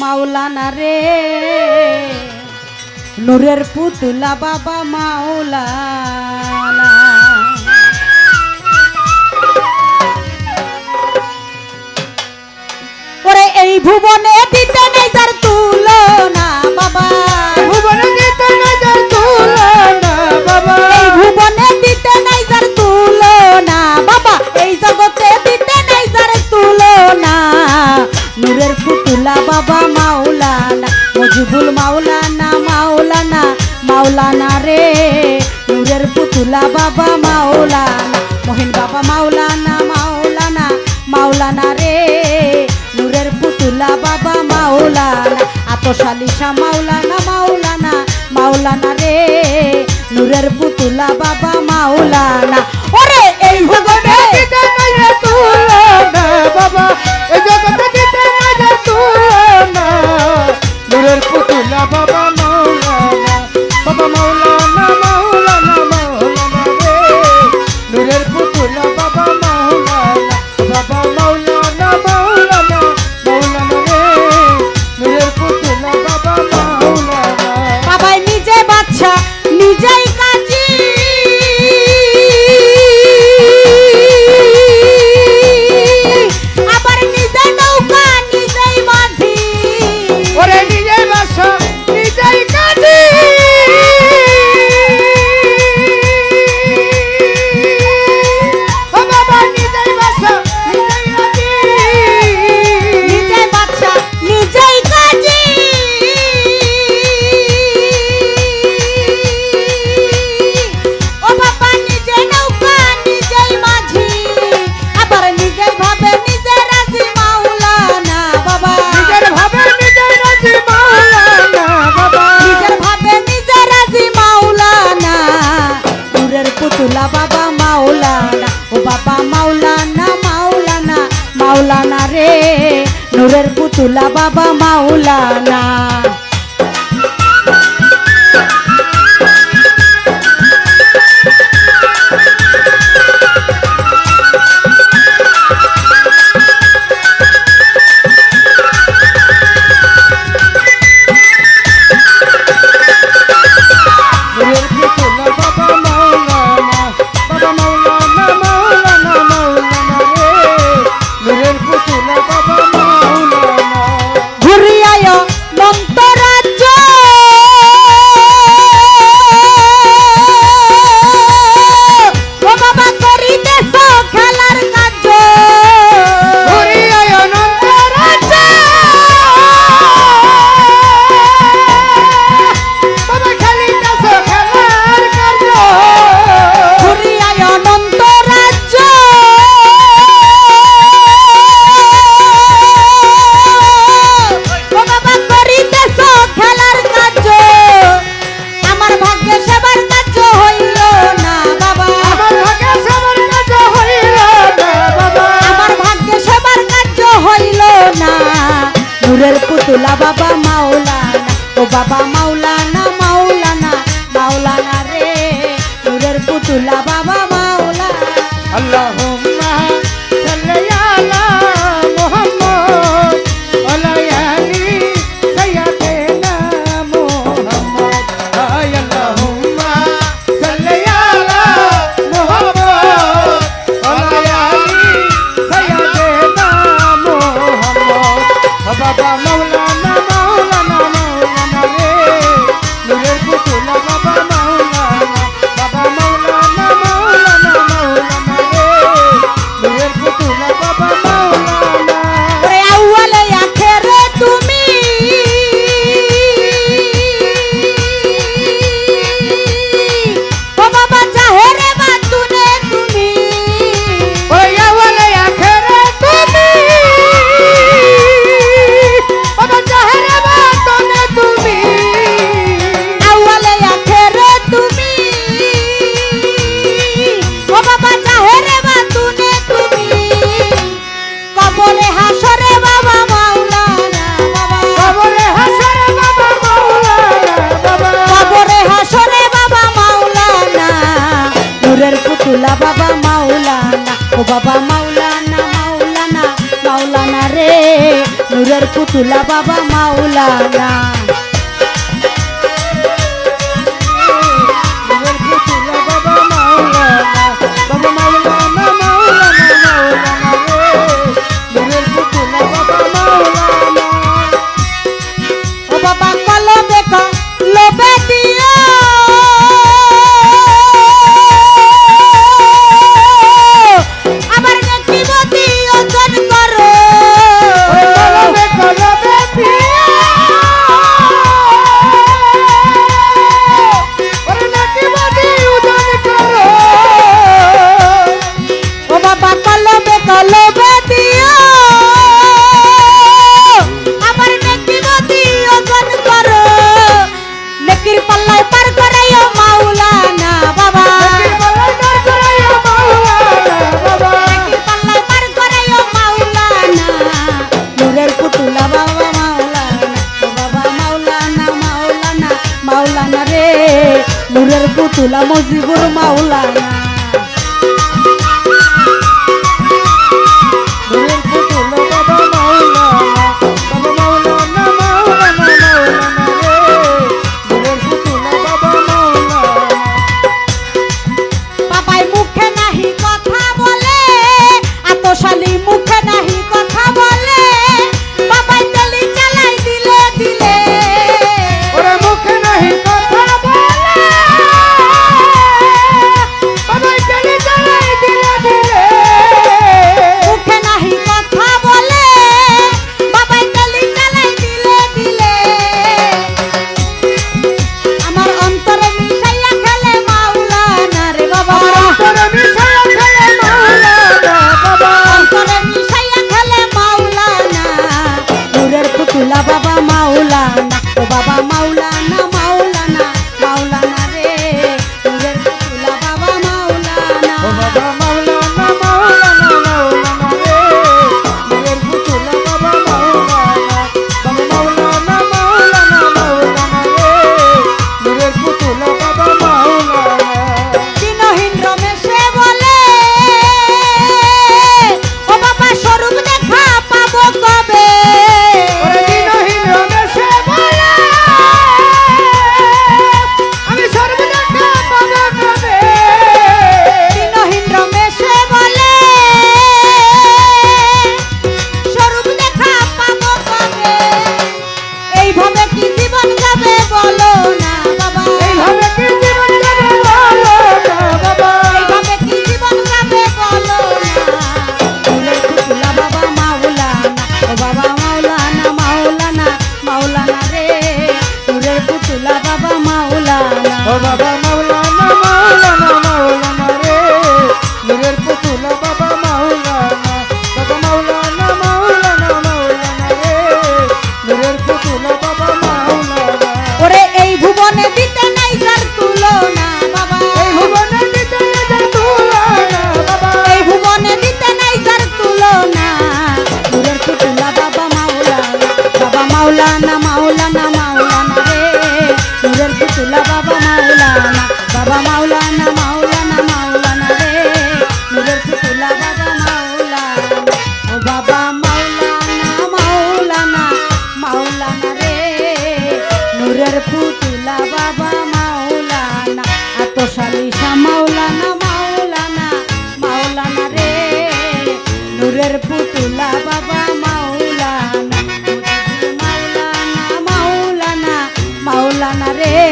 মাওলানা রে। নূরের পুতুলা বাবা মাওলানা। ওরে এই ভুবনে দিতে নেই তার তুই। বুলবুল মাওলানা মাওলানা মাওলানা রে। নূরের পুতুলা বাবা, মাওলানা। মোহিন বাবা, মাওলানা মাওলানা মাওলানা রে। নূরের পুতুলা বাবা, মাওলানা। আতশালিশা মাওলানা মাওলানা মাওলানা রে। নূরের পুতুলা বাবা Ababa. কুতুলা বাবা মাওলানা ও বাবা মাওলানা মাওলানা মাওলানা রে। নূরের পুতুলা ও বাবা মাওলানা মাওলানা মাওলানা রে নূরের পুতুলা বাবা মাওলানা। ভোলা বাবা মাওলানা ও বাবা মাওলানা মাওলানা মাওলানা রে। ফুলের পুতুলা বাবা মাওলানা। মাওলানা মাওলানা মাওলানা রে।